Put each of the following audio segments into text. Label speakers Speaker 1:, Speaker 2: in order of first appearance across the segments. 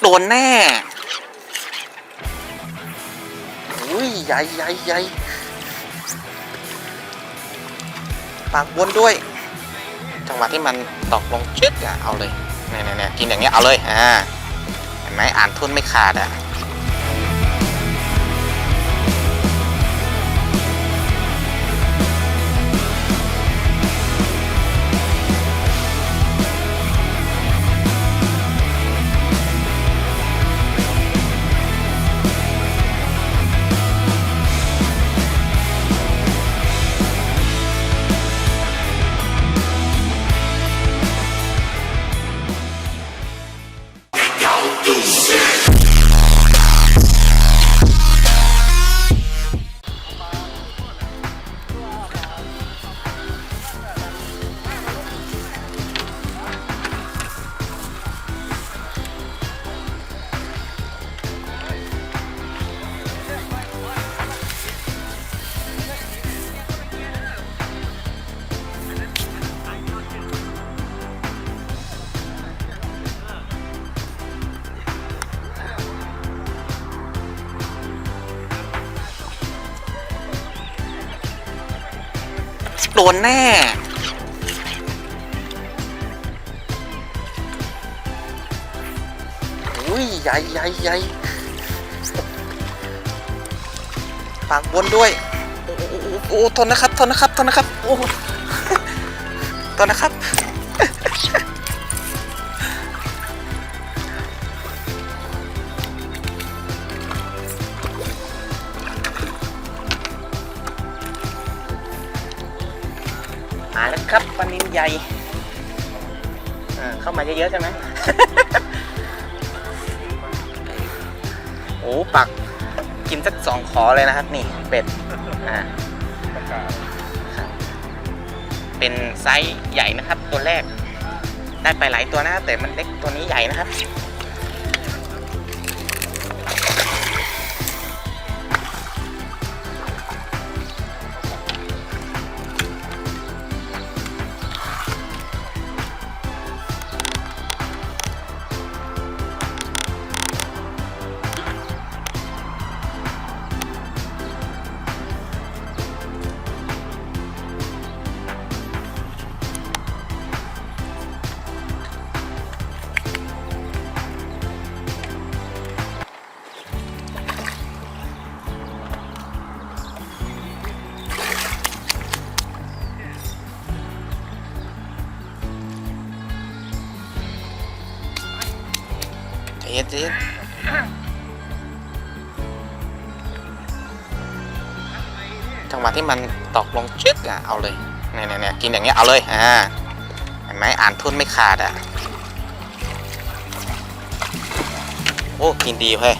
Speaker 1: โดนแน่อุ้ยใหญ่ใหญ่ใหญ่ปากบนด้วย จังหวะที่มันตอกลงชึกอะเอาเลยเนี่ยเนี่ยกินอย่างเงี้ยเอาเลยอ่าเห็นไหมอ่านทุนไม่ขาดอะ โดนแน่ อุ้ยใหญ่ใหญ่ใหญ่ปากบนด้วย โอ้โอ้โอ้ทนนะครับทนนะครับทนนะครับ โอ้ทนนะครับ ล้วครับปลานินใหญ่อ่าเข้ามาเยอะๆใช่ไหมโอ้ปักกินสักสองขอเลยนะครับ นี่เป็ดอ่าครับเป็นไซส์ใหญ่นะครับ ตัวแรก ได้ไปหลายตัวนะครับแต่มันเล็กตัวนี้ใหญ่นะครับ เย็ดเย็นจังหวะที่มันตกลงชึกอะเอาเลยเนี่ยเนี่ยเนี่ยกินอย่างเงี้ยเอาเลยอ่าเห็นไหมอ่านทุนไม่ขาดอะโอ้กินดีเฮ้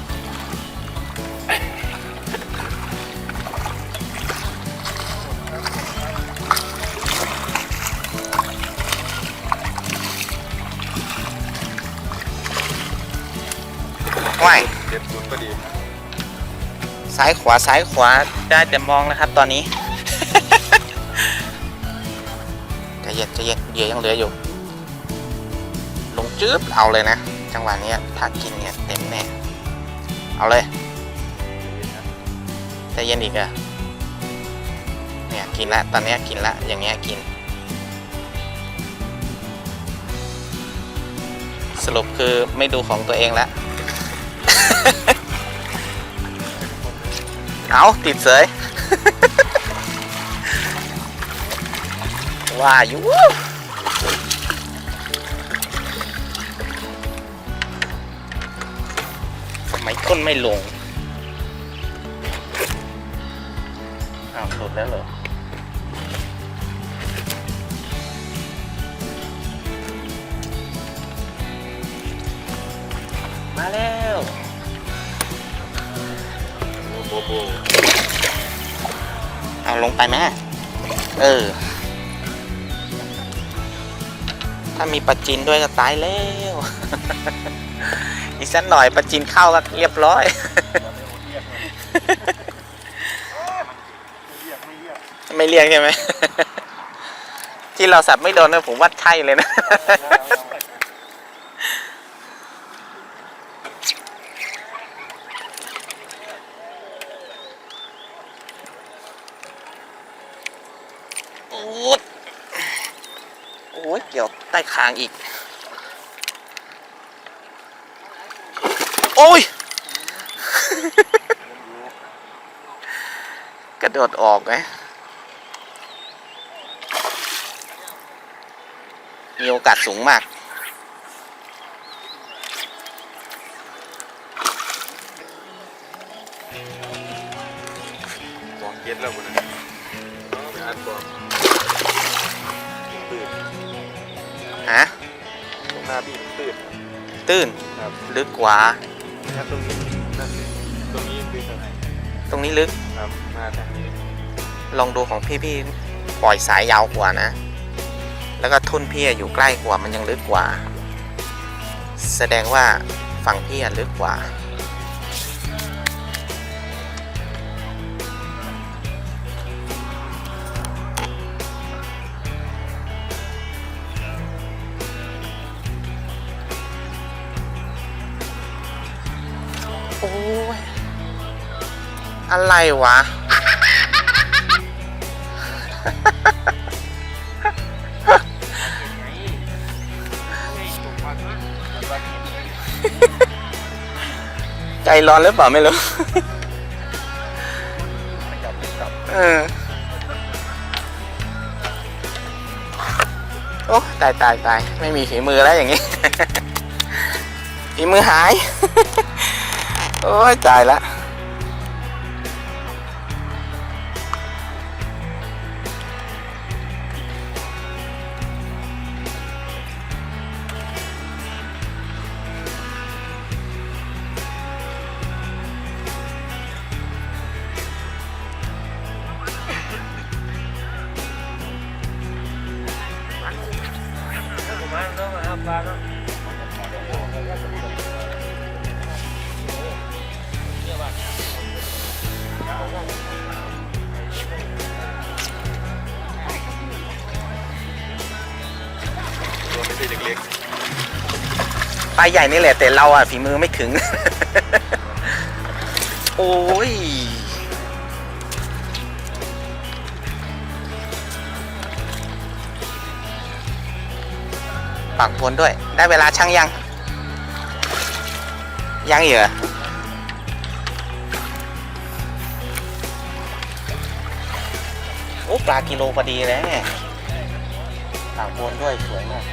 Speaker 1: ว่าย
Speaker 2: เจ็ดศูนย์ก็ดี
Speaker 1: ซ้ายขวาซ้ายขวาได้แต่มองนะครับ ตอนนี้ใจเย็นใจเย็นเหยื่อยังเหลืออยู่ ลงจื๊บเอาเลยนะ จังหวะนี้ถ้ากินเนี่ยเต็มแน่ เอาเลยใจเย็นอีกอะเนี่ยกินละตอนนี้กินละอย่างเงี้ยกิน สรุปคือไม่ดูของตัวเองละ เอาติดเสย ว่าอยู่ทำไมก้นไม่ลงอ้าวหลุดแล้วเหรอมาแล้ว
Speaker 2: บโบ
Speaker 1: เอาลงไปไหมเออ ถ้ามีปลาจินด้วยก็ตายแล้ว อีกสักหน่อยปลาจินเข้าก็เรียบร้อย
Speaker 2: ไม่เรียกไม่เรียก
Speaker 1: ไม่เรียกใช่ไหม ที่เราสับไม่โดนนะผมว่าใช่เลยนะ ใต้คางอีก โอ้ย กระโดดออกไงมีโอกาสสูงมาก
Speaker 2: สองเก็ตแล้วคนนี้ไปอัดก่อน
Speaker 1: ฮะ
Speaker 2: ตรงหน้าพี่ตื่น
Speaker 1: ตื้น
Speaker 2: ครับ
Speaker 1: ลึกกว่า
Speaker 2: ถ้าตรงนี้นั่นสิตรงนี้คือทางไหน
Speaker 1: ตรงนี้ลึก
Speaker 2: ครับมาทางนี้
Speaker 1: ลองดูของพี่พี่ปล่อยสายยาวกว่านะ แล้วก็ทุ่นพี่อยู่ใกล้กว่ามันยังลึกกว่า แสดงว่าฝั่งพี่อะลึกกว่า อะไรวะ ใจร้อนหรือเปล่าไม่รู้ เออ โอ้ตายตายตายไม่มีฝีมือแล้วอย่างนี้ ฝีมือหาย โอ้ยตายละ
Speaker 2: เล็ก
Speaker 1: ปลาใหญ่นี่แหละแต่เราอะฝีมือไม่ถึง โอ้ยปักบนด้วย ได้เวลาช่างยัง ยังเหรอโอ้ปลากิโลพอดีเลยเนี่ยปักบนด้วยสวยมาก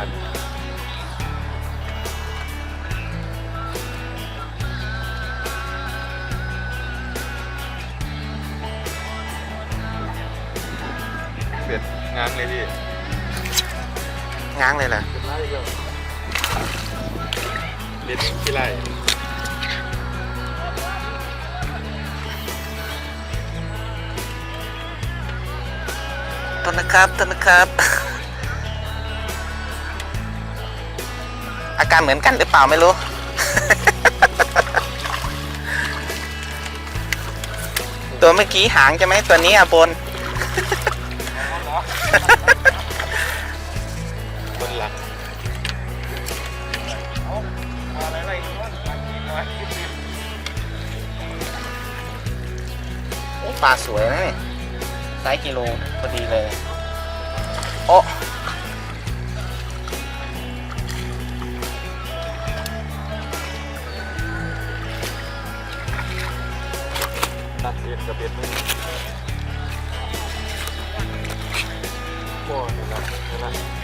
Speaker 2: อนเขาไม่ขาดเสร็จงานเลยพี่
Speaker 1: ง้างเลยเหรอ
Speaker 2: เสร็จมาเลยเดียวเล่นที่ไร
Speaker 1: ต้นนะครับต้นนะครับ การเหมือนกันหรือเปล่าไม่รู้ ตัวเมื่อกี้หางใช่ไหมตัวนี้อะบน
Speaker 2: บนหลัง
Speaker 1: โอ้ปลาสวยนะเนี่ยไซส์กิโลพอดีเลย โอ้
Speaker 2: เป็ดไหมบ่อนนะนะ